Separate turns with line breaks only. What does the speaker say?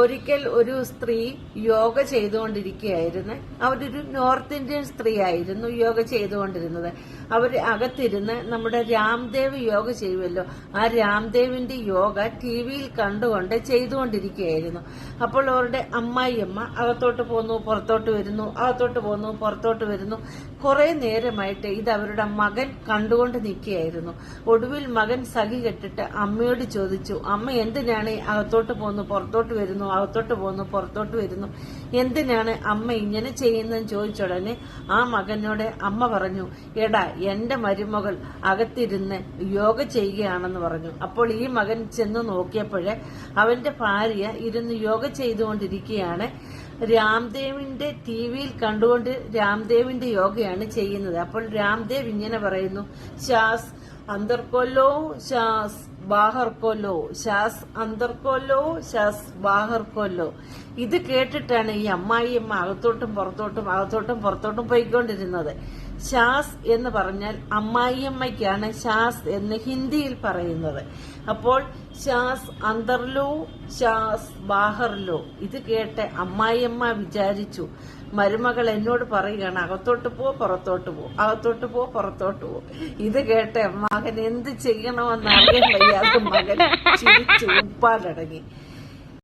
ഒരിക്കൽ ഒരു സ്ത്രീ യോഗ ചെയ്തുകൊണ്ടിരിക്കുകയായിരുന്നു. അവരൊരു നോർത്ത് ഇന്ത്യൻ സ്ത്രീ ആയിരുന്നു യോഗ ചെയ്തുകൊണ്ടിരുന്നത്. അവർ അകത്തിരുന്ന് നമ്മുടെ രാംദേവ് യോഗ ചെയ്യുമല്ലോ. ആ രാംദേവിന്റെ യോഗ ടി വിയിൽ കണ്ടുകൊണ്ട് ചെയ്തുകൊണ്ടിരിക്കുകയായിരുന്നു. അപ്പോൾ അവരുടെ അമ്മായിയമ്മ അകത്തോട്ട് പോന്നു പുറത്തോട്ട് വരുന്നു അകത്തോട്ട് പോന്നു പുറത്തോട്ട് വരുന്നു. കുറെ നേരമായിട്ട് ഇത് അവരുടെ മകൻ കണ്ടുകൊണ്ട് നിൽക്കുകയായിരുന്നു. ഒടുവിൽ മകൻ സഖി കെട്ടിട്ട് അമ്മയോട് ചോദിച്ചു അമ്മ എന്തിനാണ് അകത്തോട്ട് പോന്നു പുറത്തോട്ട് വരുന്നു? അകത്തോട്ട് പോകുന്നു പുറത്തോട്ട് വരുന്നു. എന്തിനാണ് അമ്മ ഇങ്ങനെ ചെയ്യുന്നതെന്ന് ചോദിച്ചുടനെ ആ മകനോട് അമ്മ പറഞ്ഞു എടാ എന്റെ മരുമകൾ അകത്തിരുന്ന് യോഗ ചെയ്യുകയാണെന്ന് പറഞ്ഞു. അപ്പോൾ ഈ മകൻ ചെന്ന് നോക്കിയപ്പോഴേ അവന്റെ ഭാര്യ ഇരുന്ന് യോഗ ചെയ്തുകൊണ്ടിരിക്കുകയാണ്. രാംദേവിന്റെ ടി വിയിൽ കണ്ടുകൊണ്ട് രാംദേവിന്റെ യോഗയാണ് ചെയ്യുന്നത്. അപ്പോൾ രാംദേവ് ഇങ്ങനെ പറയുന്നു. ശ്വാസ് അന്തർക്കൊല്ലോ ശ്വാസ് ബാഹർക്കൊല്ലോ ശ്വാസ് അന്തർക്കൊല്ലോ ശ്വാസ് ബാഹർക്കൊല്ലോ. ഇത് കേട്ടിട്ടാണ് ഈ അമ്മായിയമ്മ അകത്തോട്ടും പുറത്തോട്ടും അകത്തോട്ടും പുറത്തോട്ടും പോയിക്കൊണ്ടിരുന്നത്. ശാസ് എന്ന് പറഞ്ഞാൽ അമ്മായിയമ്മയ്ക്കാണ് ശാസ് എന്ന് ഹിന്ദിയിൽ പറയുന്നത്. അപ്പോൾ ഷാസ് അന്തർലോ ശാസ് ബാഹർലോ. ഇത് കേട്ട് അമ്മായിയമ്മ വിചാരിച്ചു മരുമകൾ എന്നോട് പറയുകയാണ് അകത്തോട്ട് പോ പുറത്തോട്ട് പോ അകത്തോട്ട് പോ പുറത്തോട്ട് പോ. ഇത് കേട്ട് മകൻ എന്ത് ചെയ്യണമെന്ന് അറിയാൻ വയ്യാതെ മകൻ ചിരിച്ചു ഉപ്പാടടങ്ങി